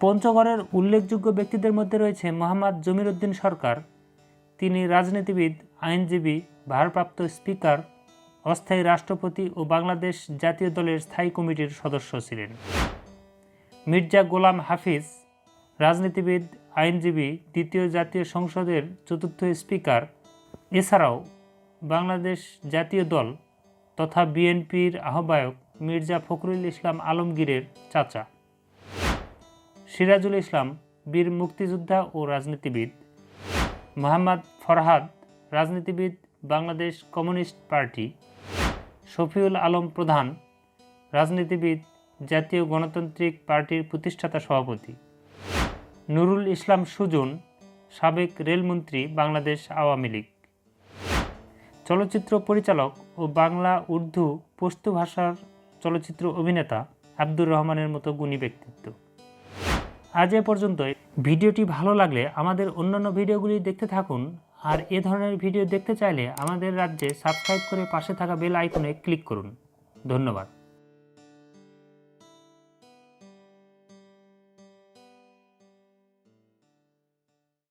পঞ্চগড়ের উল্লেখযোগ্য ব্যক্তিদের মধ্যে রয়েছে মোহাম্মদ জমির উদ্দিন সরকার। তিনি রাজনীতিবিদ, আইনজীবী, ভারপ্রাপ্ত স্পিকার, অস্থায়ী রাষ্ট্রপতি ও বাংলাদেশ জাতীয় দলের স্থায়ী কমিটির সদস্য ছিলেন। মির্জা গোলাম হাফিজ, রাজনীতিবিদ, আইনজীবী, দ্বিতীয় জাতীয় সংসদের চতুর্থ স্পিকার। এছাড়াও বাংলাদেশ জাতীয় দল তথা বিএনপির আহ্বায়ক মির্জা ফখরুল ইসলাম আলমগীরের চাচা। সিরাজুল ইসলাম, বীর মুক্তিযোদ্ধা ও রাজনীতিবিদ। মোহাম্মদ ফরহাদ, রাজনীতিবিদ, বাংলাদেশ কমিউনিস্ট পার্টি। শফিউল আলম প্রধান, রাজনীতিবিদ, জাতীয় গণতান্ত্রিক পার্টির প্রতিষ্ঠাতা সভাপতি। নুরুল ইসলাম সুজন, সাবেক রেলমন্ত্রী, বাংলাদেশ আওয়ামী লীগ। চলচ্চিত্র পরিচালক ও বাংলা উর্দু পশতু ভাষার চলচ্চিত্র অভিনেতা আব্দুর রহমানের মতো গুণী ব্যক্তিত্ব। আজ এ পর্যন্ত ভিডিওটি ভালো লাগলে আমাদের অন্যান্য ভিডিওগুলি দেখতে থাকুন। আর এ ধরনের ভিডিও দেখতে চাইলে আমাদের রাজ্যে সাবস্ক্রাইব করে পাশে থাকা বেল আইকনে ক্লিক করুন। ধন্যবাদ।